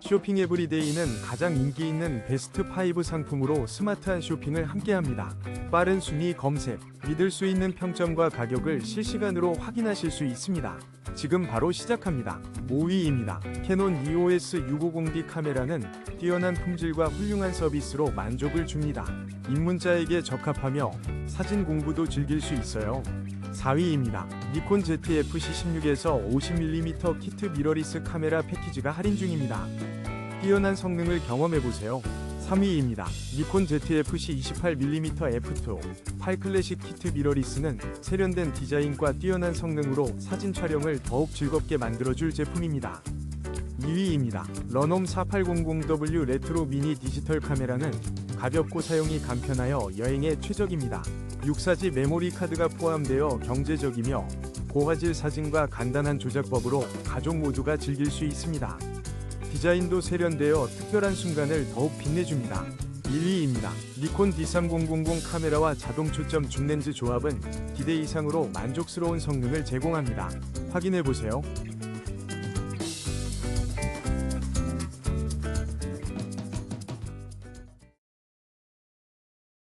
쇼핑 에브리데이는 가장 인기 있는 베스트 5 상품으로 스마트한 쇼핑을 함께합니다. 빠른 순위 검색, 믿을 수 있는 평점과 가격을 실시간으로 확인하실 수 있습니다. 지금 바로 시작합니다. 5위입니다. 캐논 EOS 650D 카메라는 뛰어난 품질과 훌륭한 서비스로 만족을 줍니다. 입문자에게 적합하며 사진 공부도 즐길 수 있어요. 4위입니다. 니콘 ZF-C16에서 50mm 키트 미러리스 카메라 패키지가 할인 중입니다. 뛰어난 성능을 경험해보세요. 3위입니다. 니콘 ZF-C28mm f2 8 클래식 키트 미러리스는 세련된 디자인과 뛰어난 성능으로 사진 촬영을 더욱 즐겁게 만들어줄 제품입니다. 2위입니다. 러놈 4800W 레트로 미니 디지털 카메라는 가볍고 사용이 간편하여 여행에 최적입니다. 6사지 메모리 카드가 포함되어 경제적이며 고화질 사진과 간단한 조작법으로 가족 모두가 즐길 수 있습니다. 디자인도 세련되어 특별한 순간을 더욱 빛내줍니다. 1위입니다. 니콘 D3000 카메라와 자동 초점 줌렌즈 조합은 기대 이상으로 만족스러운 성능을 제공합니다. 확인해보세요.